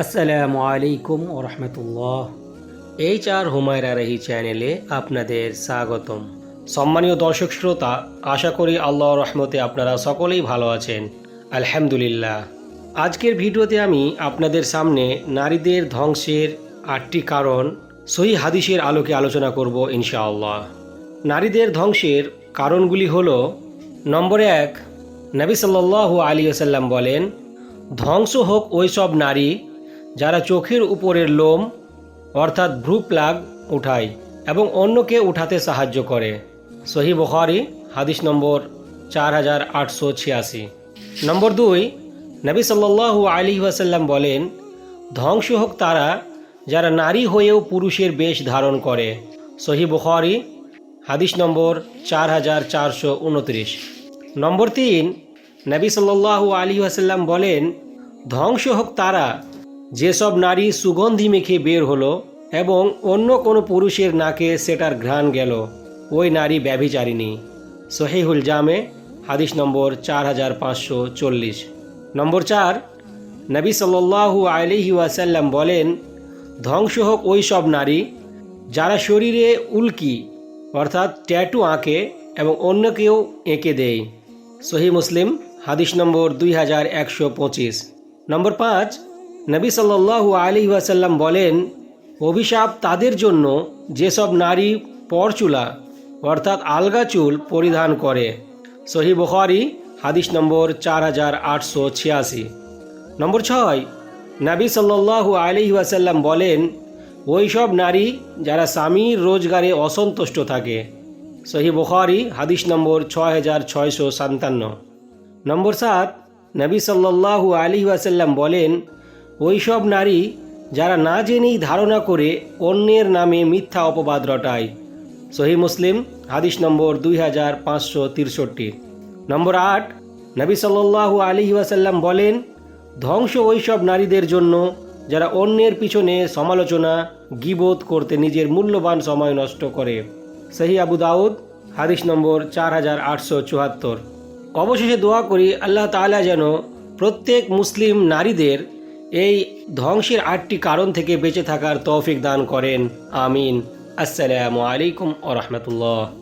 আসসালামু আলাইকুম ও রহমতুল্লাহ। H R Humaira রহি চ্যানেলে আপনাদের স্বাগতম। সম্মানীয় দর্শক শ্রোতা, আশা করি আল্লাহ রহমতে আপনারা সকলেই ভালো আছেন। আলহামদুলিল্লাহ। আজকের ভিডিওতে আমি আপনাদের সামনে নারীদের ধ্বংসের আটটি কারণ, সহি হাদিসের আলোকে আলোচনা করব ইনশাআল্লাহ। নারীদের ধ্বংসের কারণগুলি হল, নম্বর এক, নবী সাল্লাল্লাহু আলী আসাল্লাম বলেন, ধ্বংস হোক ওই সব নারী যারা চোখের উপরের লোম, অর্থাৎ ভ্রু প্লাগ উঠায় এবং অন্যকে উঠাতে সাহায্য করে। সহি বখারি, হাদিস নম্বর চার হাজার আটশো ছিয়াশি। নম্বর দুই, নবী সাল্লাল্লাহু আলী ওয়াসাল্লাম বলেন, ধ্বংস হোক তারা যারা নারী হয়েও পুরুষের বেশ ধারণ করে। সহি বুখারি, হাদিস নম্বর চার হাজার চারশো উনত্রিশ। নম্বর তিন, নবী সাল্লাল্লাহু আলী আসাল্লাম বলেন, ধ্বংস হোক তারা যেসব নারী সুগন্ধি মেখে বের হলো এবং অন্য কোনো পুরুষের নাকে সেটার ঘ্রাণ গেল, ওই নারী ব্যভিচারিণী। সহিহুল জামে, হাদিস নম্বর চার হাজার পাঁচশো চল্লিশ। নম্বর চার, নবী সাল্লাল্লাহু আলহি ওয়াসাল্লাম বলেন, ধ্বংস হোক ওই সব নারী যারা শরীরে উল্কি, অর্থাৎ ট্যাটু আঁকে এবং অন্যকেও এঁকে দেয়। সহি মুসলিম, হাদিস নম্বর দুই হাজার একশো পঁচিশ। নম্বর পাঁচ নবী সাল্লাল্লাহু আলী ওয়াসাল্লাম বলেন, অভিশাপ তাদের জন্য যেসব নারী পরচুলা, অর্থাৎ আলগা চুল পরিধান করে। সহি বুখারি, হাদিস নম্বর চার হাজার আটশো ছিয়াশি। নম্বর ছয়, নবী সাল্লাল্লাহু আলী ওয়াসাল্লাম বলেন ওই সব নারী যারা স্বামীর রোজগারে অসন্তুষ্ট থাকে। সহি বুখারি, হাদিস নম্বর ছয় হাজার ছয়শো সাতান্ন। নম্বর সাত, নবী সাল্লাল্লাহু আলী ওয়াসাল্লাম বলেন ওই সব নারী যারা না জেনেই ধারণা করে অন্যের নামে মিথ্যা অপবাদ রটায়। সহি মুসলিম, হাদিস নম্বর দুই হাজার পাঁচশো তিরষট্টি। নম্বর আট, নবী সাল্লাল্লাহু আলী ওয়াসাল্লাম বলেন, ধ্বংস ওই সব নারীদের জন্য যারা অন্যের পিছনে সমালোচনা, গিবোধ করতে নিজের মূল্যবান সময় নষ্ট করে। সহি আবু দাউদ, হাদিস নম্বর চার হাজার আটশো চুয়াত্তর। অবশেষে দোয়া করি, আল্লাহ তাআলা যেন প্রত্যেক মুসলিম নারীদের এই ধ্বংসের আটটি কারণ থেকে বেঁচে থাকার তৌফিক দান করেন। আমিন। আসসালামু আলাইকুম ও রহমতুল্লাহ।